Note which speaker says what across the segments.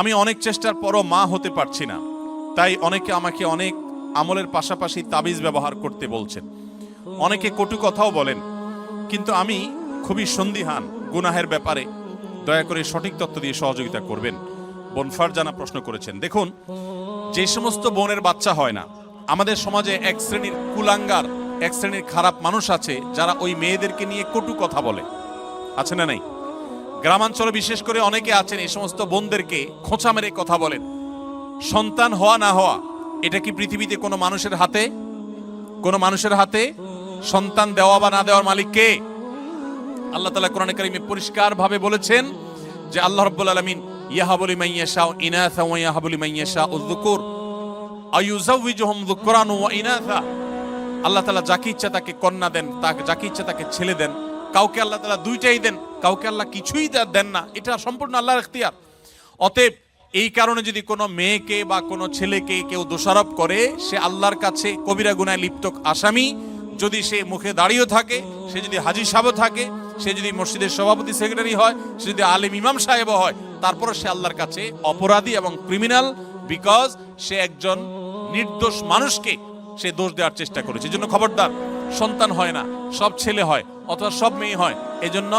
Speaker 1: আমি অনেক চেষ্টার পরও মা হতে পারছি না। তাই অনেকে আমাকে অনেক আমলের পাশাপাশি তাবিজ ব্যবহার করতে বলছেন। অনেকে কটু কথাও বলেন, কিন্তু আমি খুবই সন্দিহান গুনাহের ব্যাপারে। দয়া করে সঠিক তথ্য দিয়ে সহযোগিতা করবেন। বোন ফারজানা প্রশ্ন করেছেন, দেখুন, যে সমস্ত বোনের বাচ্চা হয় না, আমাদের সমাজে এক শ্রেণির কুলাঙ্গার, এক শ্রেণির খারাপ মানুষ আছে যারা ওই মেয়েদেরকে নিয়ে কটু কথা বলে। আছে না নাই? গ্রামাঞ্চলে বিশেষ করে অনেকে আছেন, এই সমস্ত বোনদেরকে খোঁচা মেরে কথা বলেন। সন্তান হওয়া না হওয়া, এটা কি পৃথিবীতে কোনো মানুষের হাতে? কোনো মানুষের হাতে সন্তান দেওয়া বা না দেওয়ার মালিক কে? আল্লাহ তালা কোরআন কারিমে পরিষ্কার ভাবে বলেছেন যে আল্লাহ রব্বুল আলমিন ইয়াহাবলি মাইয়াশা ইনাথা ওয়া ইয়াহাবলি মাইয়াশা উযকুর আয়ুজাউযুহুম যুকরান ওয়া ইনাথা আল্লাহ তালা যাকে ইচ্ছা তাকে কন্যা দেন, তাকে যাকে ইচ্ছা তাকে ছেলে দেন। কাউকে আল্লাহ তালা দুইটাই দেন। কাউকে আল্লাহ কিছুই দেন না। এটা সম্পূর্ণ আল্লাহর এখতিয়ার অতএব এই কারণে যদি কোনো মেয়েকে বা কোনো ছেলেকে কেউ দোষারোপ করে, সে আল্লাহর কাছে কবিরা গুনায় লিপ্ত আসামি। যদি সে মুখে দাঁড়িয়েও থাকে, সে যদি হাজি সাহেবও থাকে, সে যদি মসজিদের সভাপতি সেক্রেটারি হয়, সে যদি আলিম ইমাম সাহেবও হয় তারপরে সে আল্লাহর কাছে অপরাধী এবং ক্রিমিনাল বিকজ সে একজন নির্দোষ মানুষকে সে দোষ দেওয়ার চেষ্টা করেছে। এজন্য খবরদার, সন্তান হয় না, সব ছেলে হয় অথবা সব মেয়ে হয়। এজন্য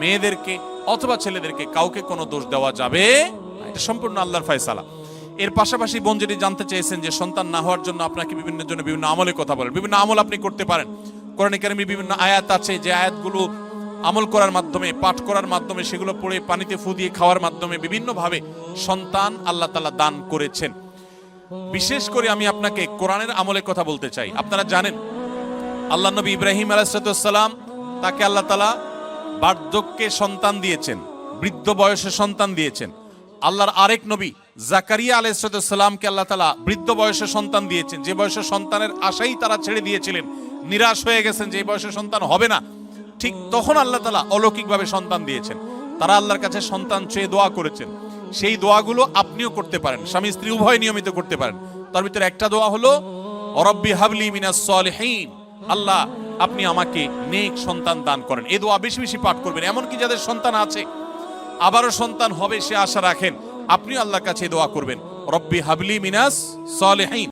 Speaker 1: মেয়েদেরকে অথবা ছেলেদেরকে কাউকে কোনো দোষ দেওয়া যাবে এটা সম্পূর্ণ আল্লাহর ফয়সালা। এর পাশাপাশি বোন যেটি জানতে চেয়েছেন যে সন্তান না হওয়ার জন্য আপনাকে বিভিন্ন জন্য বিভিন্ন আমলের কথা বলেন, বিভিন্ন আমল আপনি করতে পারেন। কোরআন কারিমে বিভিন্ন আয়াত আছে যে আয়াতগুলো আমল করার মাধ্যমে, পাঠ করার মাধ্যমে, সেগুলো পড়ে পানিতে ফু দিয়ে খাওয়ার মাধ্যমে বিভিন্নভাবে সন্তান আল্লাহ তালা দান করেছেন। বিশেষ করে আমি আপনাকে কোরআনের আমলের কথা বলতে চাই। আপনারা জানেন, আল্লাহ নবী ইব্রাহিম আলাইসালাম তাকে আল্লাহ তালা বার্ধক্যে সন্তান দিয়েছেন, বৃদ্ধ বয়সে সন্তান দিয়েছেন। আল্লাহর আরেক নবী, জাকারিয়া আলাইসালামকে আল্লাহ তালা বৃদ্ধ বয়সে সন্তান দিয়েছেন। যে বয়সে সন্তানের আশাই তারা ছেড়ে দিয়েছিলেন, নিরাশ হয়ে গেছেন যে বয়সে সন্তান হবে না, ঠিক তখন আল্লাহ তালা অলৌকিকভাবে সন্তান দিয়েছেন। তারা আল্লাহর কাছে সন্তান চেয়ে দোয়া করেছেন। সেই দোয়াগুলো আপনিও করতে পারেন, স্বামী স্ত্রী উভয় নিয়মিত করতে পারেন। তার ভিতরে একটা দোয়া হলো অরব্বি হাবলি মিনাস আল্লাহ আপনি আমাকে নেক সন্তান দান করেন। এ দোয়া বেশি বেশি পাঠ করবেন। এমনকি যাদের সন্তান আছে, আবারও সন্তান হবে সে আশা রাখেন। আপনি আল্লাহর কাছে দোয়া করবেন। রব্বি হাবলি মিনাস সলিহিন।